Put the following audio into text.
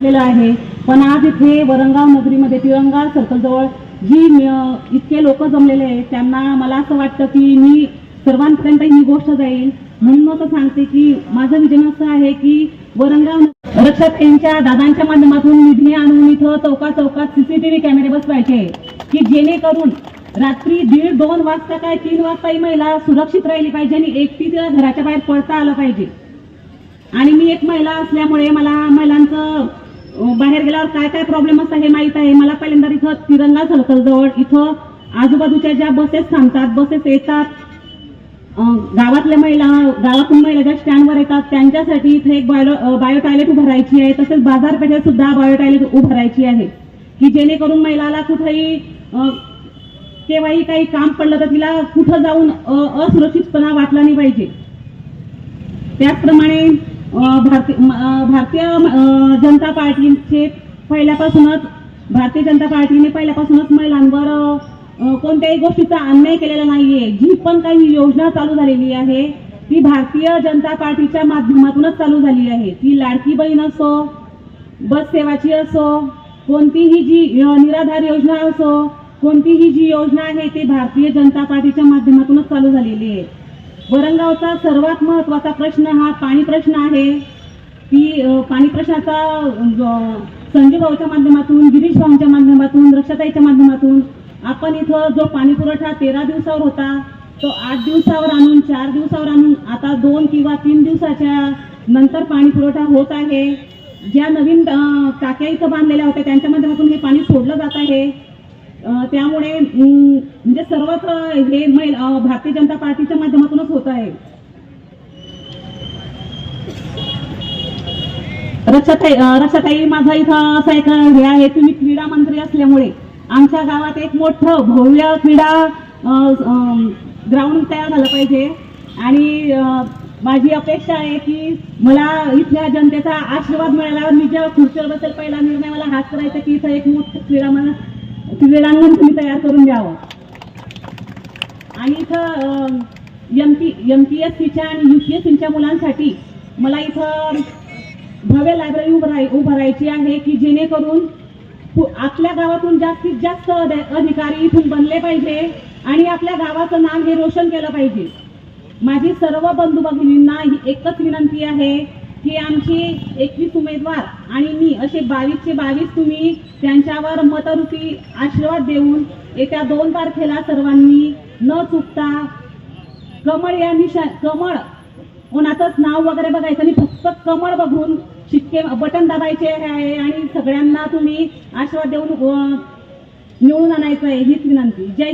आहे. पण आज इथे वरंगाव नगरीमध्ये तिरंगा सर्कलजवळ जी इतके लोक जमलेले आहेत त्यांना मला असं वाटतं की मी सर्वांपर्यंत ही गोष्ट जाईल. म्हणून असं सांगते की माझं विजन असं आहे की वरंगाव रक्षक यांच्या दादांच्या माध्यमातून निधी आणून इथं चौका चौकात सीसीटीव्ही कॅमेरे बसवायचे की जेणेकरून रात्री दीड दोन वाजता काय तीन वाजता ही महिला सुरक्षित राहिली पाहिजे आणि एकटी तिला घराच्या बाहेर पडता आलं पाहिजे. आणि मी एक महिला असल्यामुळे मला महिलांचं बाहेर गेल्यावर काय काय प्रॉब्लेम असतात हे माहीत आहे. मला पहिल्यांदा इथं तिरंगा सर्कल जवळ. इथं आजूबाजूच्या ज्या बसेस थांबतात बसेस येतात गावातल्या महिला गावातून महिला ज्या स्टँडवर येतात त्यांच्यासाठी इथे एक बायो बायो टॉयलेट उभारायची आहे. तसेच बाजारपेठेत सुद्धा बायो टॉयलेट उभारायची आहे. की जेणेकरून महिलाला कुठेही केव्हाही काही काम पडलं तर तिला कुठं जाऊन असुरक्षितपणा वाटला नाही पाहिजे. त्याचप्रमाणे भारतीय भारतीय जनता पार्टीचे पहिल्यापासूनच भारतीय जनता पार्टीने पहिल्यापासूनच महिलांवर कोणत्याही गोष्टीचा अन्याय केलेला नाहीये. जी पण काही योजना चालू झालेली आहे ती भारतीय जनता पार्टीच्या माध्यमातूनच चालू झाली आहे. ती लाडकी बहीण असो बस सेवाची असो कोणतीही जी निराधार योजना असो कोणतीही जी योजना आहे ती भारतीय जनता पार्टीच्या माध्यमातूनच चालू झालेली आहे. वरंगावचा सर्वात महत्त्वाचा प्रश्न हा पाणी प्रश्न आहे. की पाणी प्रश्नाचा अ, संजय भाऊच्या माध्यमातून गिरीश भाऊंच्या माध्यमातून रक्षाताईच्या माध्यमातून आपण इथं जो पाणी पुरवठा तेरा दिवसावर होता तो आठ दिवसावर आणून चार दिवसावर आणून आता दोन किंवा तीन दिवसाच्या नंतर पाणी पुरवठा होत आहे. ज्या नवीन टाक्या इथं बांधलेल्या होत्या त्यांच्या माध्यमातून हे पाणी सोडलं जात आहे. त्यामुळे म्हणजे सर्वच हे महिला भारतीय जनता पार्टीच्या माध्यमातूनच होत आहे. रक्षाताई रक्षाताई माझा इथं असं एक हे आहे तुम्ही क्रीडा मंत्री असल्यामुळे आमच्या गावात एक मोठं भव्य क्रीडा ग्राउंड तयार झालं पाहिजे. आणि माझी अपेक्षा आहे की मला इथल्या जनतेचा आशीर्वाद मिळाला मी ज्या खुर्चीवर बसेल पहिला निर्णय मला हाच करायचा की इथं एक मोठं क्रीडा मला क्रीडांगण तुम्ही तयार करून द्यावं. आणि इथं M P M P S सीच्या आणि यू पी एस सीच्या मुलांसाठी मला इथं भव्य लायब्ररी उभाराय उभारायची आहे की जेणेकरून आपल्या गावातून जास्तीत जास्त अधिकारी इथून बनले पाहिजे आणि आपल्या गावाचं नाव हे रोशन केलं पाहिजे. माझी सर्व बंधू भगिनींना ही एकच विनंती आहे हे आमची एकवीस उमेदवार आणि मी असे बावीसचे बावीस तुम्ही त्यांच्यावर मतरूपी आशीर्वाद देऊन येत्या दोन तारखेला सर्वांनी न चुकता कमळ या निशा कमळ कोणाचंच नाव वगैरे बघायचं आणि फक्त कमळ बघून शिक्के बटन दाबायचे आहे आणि सगळ्यांना तुम्ही आशीर्वाद देऊन निवडून आणायचं आहे हीच विनंती. जय